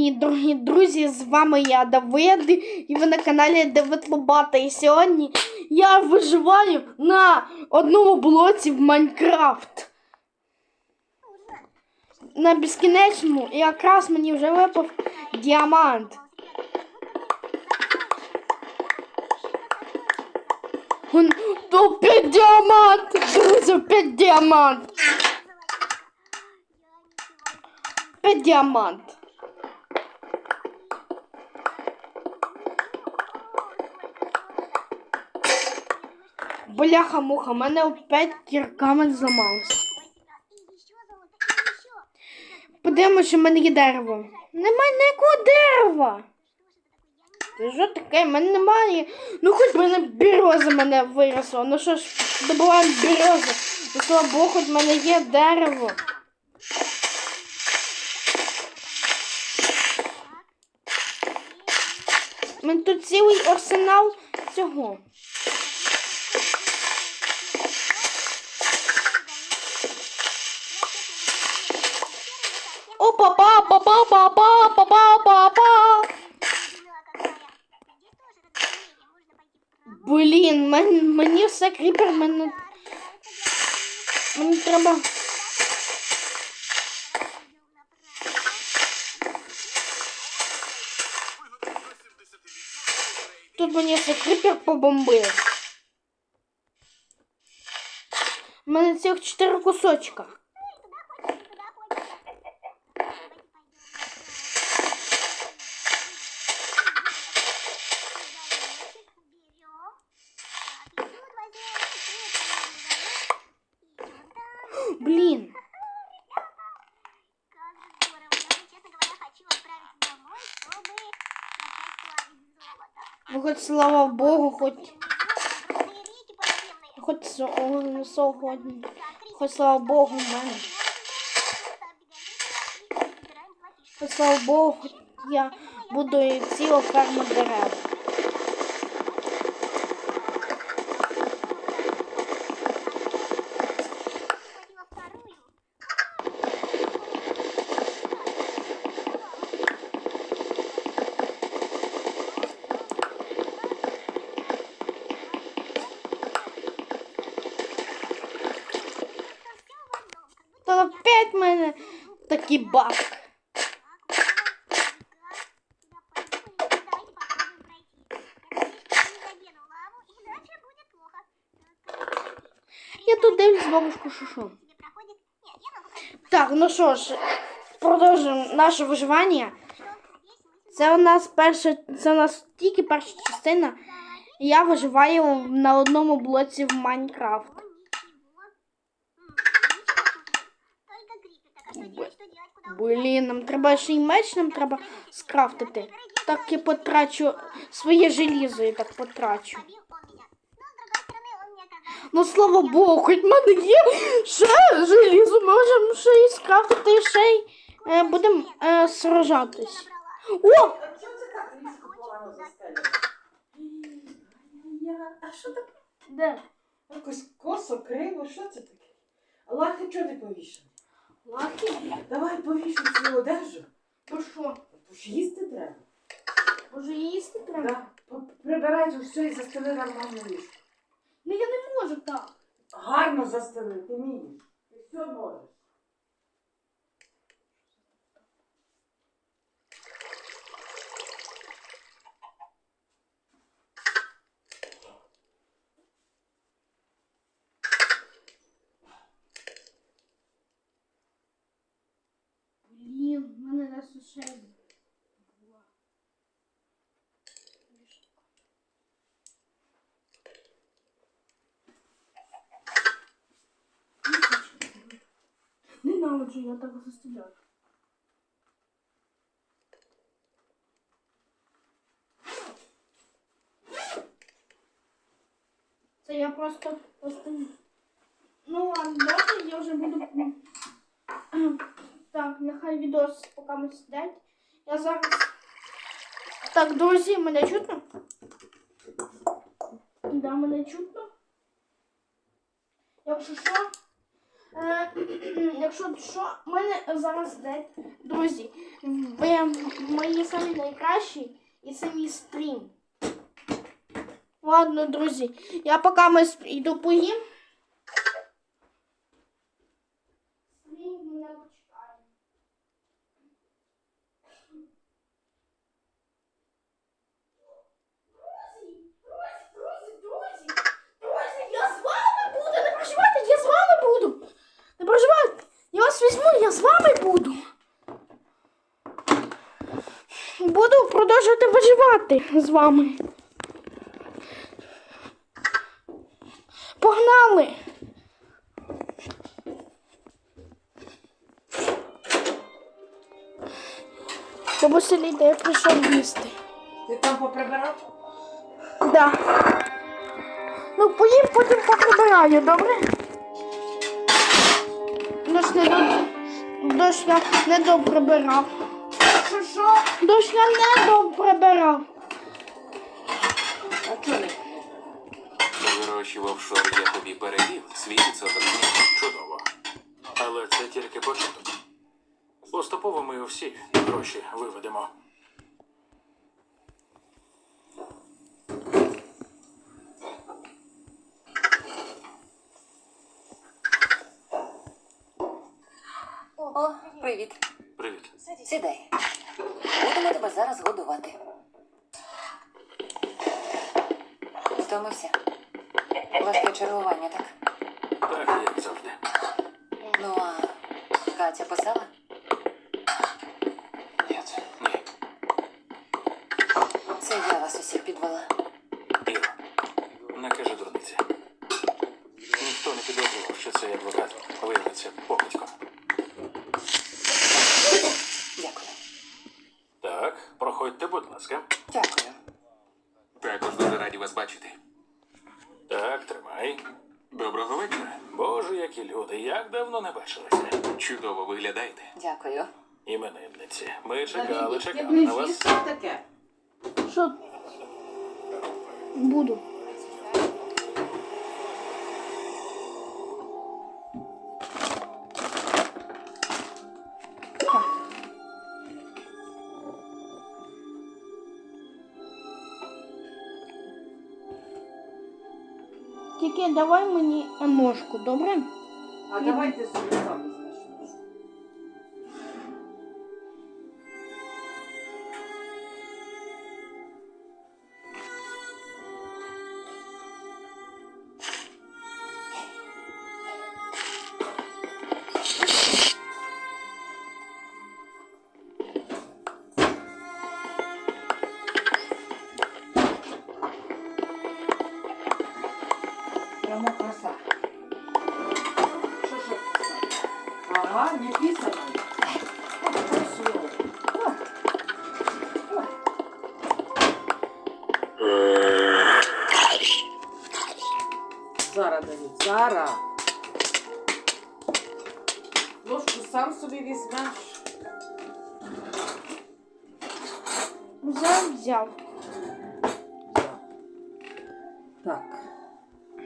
мої дорогі друзі, з вами я Давид, і ви на каналі Давид Лобата. І сьогодні я виживаю на одному блоці в Майнкрафт. На безкінечному, і якраз мені вже випав діамант. Он- Опять діамант! Друзі, опять діамант! Опять діамант. Бляха-муха, мене опять кірками зламалося. Подивимося, що в мене є дерево. Немає ніякого дерева. Що таке? В мене немає. Ну хоч мене береза мене виросла. Ну що ж, добуваємо березу. Ну слава Богу, хоч в мене є дерево. У мене тут цілий арсенал цього. опа па па па па па па па па па Блін, мені, мені все кріпер, мене. Мені треба. Тут мені все кріпер побомбив. У мене цих чотири кусочка. Блин. Ну хоть слава богу, хоть хоть сьогодні, хоть слава богу, мене. Хоть слава богу, я буду ціла ферма дерев. Опять в мене такий баг. Я тут дивлюсь бабушку Шушу. Так, ну що ж, продовжуємо наше виживання. Це у нас перша, це у нас тільки перша частина. Я виживаю на одному блоці в Майнкрафт. Блін, нам треба ще й меч, нам треба скрафтити. Так я потрачу своє желізо, я так потрачу. Ну слава Богу, хоч в мене є ще желізо, можемо ще й скрафтити, ще й е, будемо е, сражатись. О! А що таке? Де? Якось косо, криво, що це таке? Лахи чого не повішані? Лаки? Давай повішу свою одежу. То що? То ж їсти треба. Може їсти треба? Да. П- Прибирай тут все і застели нормальну ліжку. Ну я не можу так. Гарно застели, ти вмієш. Ти все можеш. Ненавиджу я так заставляю. Це я просто просто. Ну ладно, давайте я вже буду. Так, нехай відос поки ми сидять. Я зараз. Так, друзі, мене чутно? Да, мене чутно. Якщо що, якщо що, в мене зараз день. Друзі, ви мої самі найкращі і самі стрім. Ладно, друзі, я поки ми йду поїм. Стрім мене почекає. Друзі, друзі, друзі, друзі, друзі, я з вами буду, не переживайте, я з вами буду. Не переживайте, я вас візьму, я з вами буду. Буду продовжувати виживати з вами. Погнали! Бабуся Ліда, я прийшов їсти. Ти там поприбирав? Да. Ну, поїм, потім поприбираю, добре? Дощ не до... Дощ я не доприбирав. Що що? Дощ я не доприбирав. А чого не? Гроші в офшор я тобі перевів, свій відсоток. Чудово. Але це тільки початок. Поступово ми всі гроші виведемо. О, привіт. Привіт. Сідай. Будемо тебе зараз годувати. Втомився. Важке чергування, так? Так, як завжди. Ну а Катя писала? Ні. Ні. Це я вас усіх підвела. Так, проходьте, будь ласка. Дякую. Також дуже раді вас бачити. Так, тримай. Доброго вечора. Боже, які люди, як давно не бачилися. Чудово виглядаєте. Дякую. Іменинниці. Ми чекали, чекали на вас. Що таке? Що? Буду. Тільки давай мені ножку, добре? А давайте собі сам Прямо краса. Що що краса? Ага, не писано. Зараз, Давид, зараз. Ложку сам собі візьмеш. Взяв, взяв. Так.